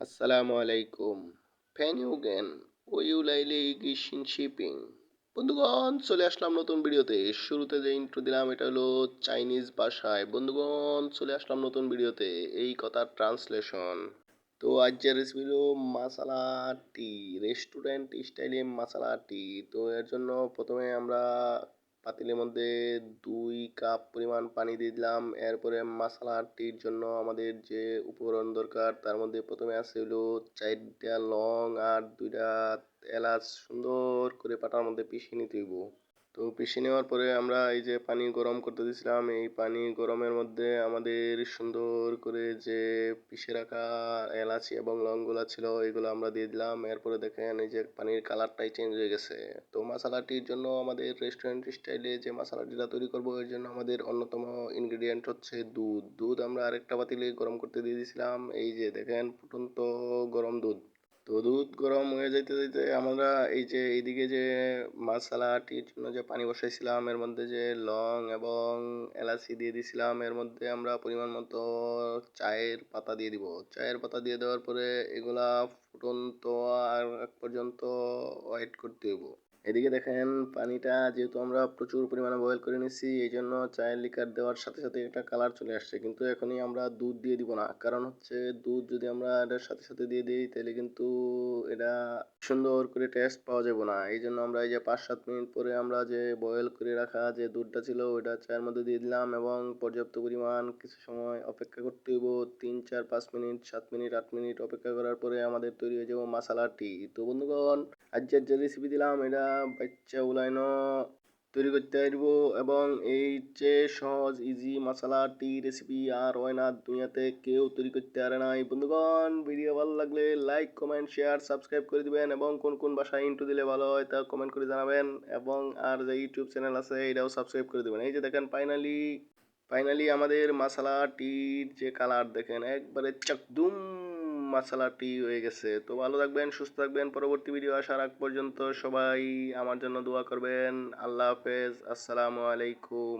আসসালামু আলাইকুম ফ্যান ইউ গেন ফ্যানিউগেন ওইউলাইলে গিশিন শিপিং বন্ধুগণ, চলে আসলাম নতুন ভিডিওতে। শুরুতে যে ইন্ট্রো দিলাম, এটা হলো চাইনিজ ভাষায়। বন্ধুগণ, চলে আসলাম নতুন ভিডিওতে। এই কথার ট্রান্সলেশন তো আজ যে রেসিপি হলো মাসালা টি রেস্টুরেন্ট স্টাইলে মাসালা টি তো এর জন্য প্রথমে আমরা পাতিলের মধ্যে দুই কাপ পরিমাণ পানি দিয়ে দিলাম। এরপরে মশলাটির জন্য আমাদের যে উপকরণ দরকার, তার মধ্যে প্রথমে আছে হলো চারটা লং আর দুইটা এলাচ সুন্দর করে পাটার মধ্যে পিষে নিতে হইব। তো পিষে নেওয়ার পরে আমরা এই যে পানি গরম করতে দিয়েছিলাম, এই পানি গরমের মধ্যে আমাদের সুন্দর করে যে পিষে রাখা এলাচি এবং লংগুলা ছিল, এগুলো আমরা দিয়ে দিলাম। এরপরে দেখেন এই যে পানির কালারটাই চেঞ্জ হয়ে গেছে। তো মশলাটির জন্য আমাদের রেস্টুরেন্ট স্টাইলে যে মশলাটিটা তৈরি করব, এর জন্য আমাদের অন্যতম ইনগ্রিডিয়েন্ট হচ্ছে দুধ। দুধ আমরা আরেকটা পাতিলে গরম করতে দিয়ে দিয়েছিলাম। এই যে দেখেন ফুটন্ত গরম দুধ। তো দুধ গরম হয়ে যেতে যেতে আমরা এই যে এইদিকে যে মশলাটির জন্য যে পানি বসাইছিলাম, এর মধ্যে যে লং এবং এলাচি দিয়ে দিয়েছিলাম এর মধ্যে আমরা পরিমাণ মতো চায়ের পাতা দিয়ে দিব। চায়ের পাতা দিয়ে দেওয়ার পরে এগুলা ফুটন্ত আর এক পর্যন্ত ওয়েট করতে হইব। এদিকে দেখেন, পানিটা যেহেতু আমরা প্রচুর পরিমাণে বয়েল করে নিচ্ছি এই জন্য চায়ের লিকার দেওয়ার সাথে সাথে একটা কালার চলে আসছে। কিন্তু এখনই আমরা দুধ দিয়ে দিব না। কারণ হচ্ছে দুধ যদি আমরা এটার সাথে সাথে দিয়ে দিই, তাহলে কিন্তু এটা সুন্দর করে টেস্ট পাওয়া যাবে না। এই জন্য আমরা এই যে পাঁচ সাত মিনিট পরে আমরা যে বয়েল করে রাখা যে দুধটা ছিল, ওইটা চায়ের মধ্যে দিয়ে দিলাম এবং পর্যাপ্ত পরিমাণ কিছু সময় অপেক্ষা করতে হইব। তিন, চার, পাঁচ মিনিট, সাত মিনিট, আট মিনিট অপেক্ষা করার পরে আমাদের তৈরি হয়ে যাব মশালা টি তো বন্ধুগণ আজকের যে রেসিপি দিলাম, এটা বাচ্চা উলাইন তৈরি করতে পারব এবং এই যে সহজ ইজি মশলা টি রেসিপি আর হয় না দুনিয়াতে কেউ তৈরি করতে পারে না। এই বন্ধুগণ ভিডিও ভালো লাগলে লাইক কমেন্ট শেয়ার সাবস্ক্রাইব করে দিবেন এবং কোন কোন ভাষায় ইন্টু দিলে ভালো হয় তা কমেন্ট করে জানাবেন এবং আর যে ইউটিউব চ্যানেল আছে এটাও সাবস্ক্রাইব করে দেবেন। এই যে দেখেন ফাইনালি ফাইনালি আমাদের মশলা টির যে কালার দেখেন, একবারে চকদুম মশলাটি হয়ে গেছে। তো ভালো থাকবেন, সুস্থ থাকবেন। পরবর্তী ভিডিও আসার আগ পর্যন্ত সবাই আমার জন্য দোয়া করবেন। আল্লাহ হাফেজ। আসসালামু আলাইকুম।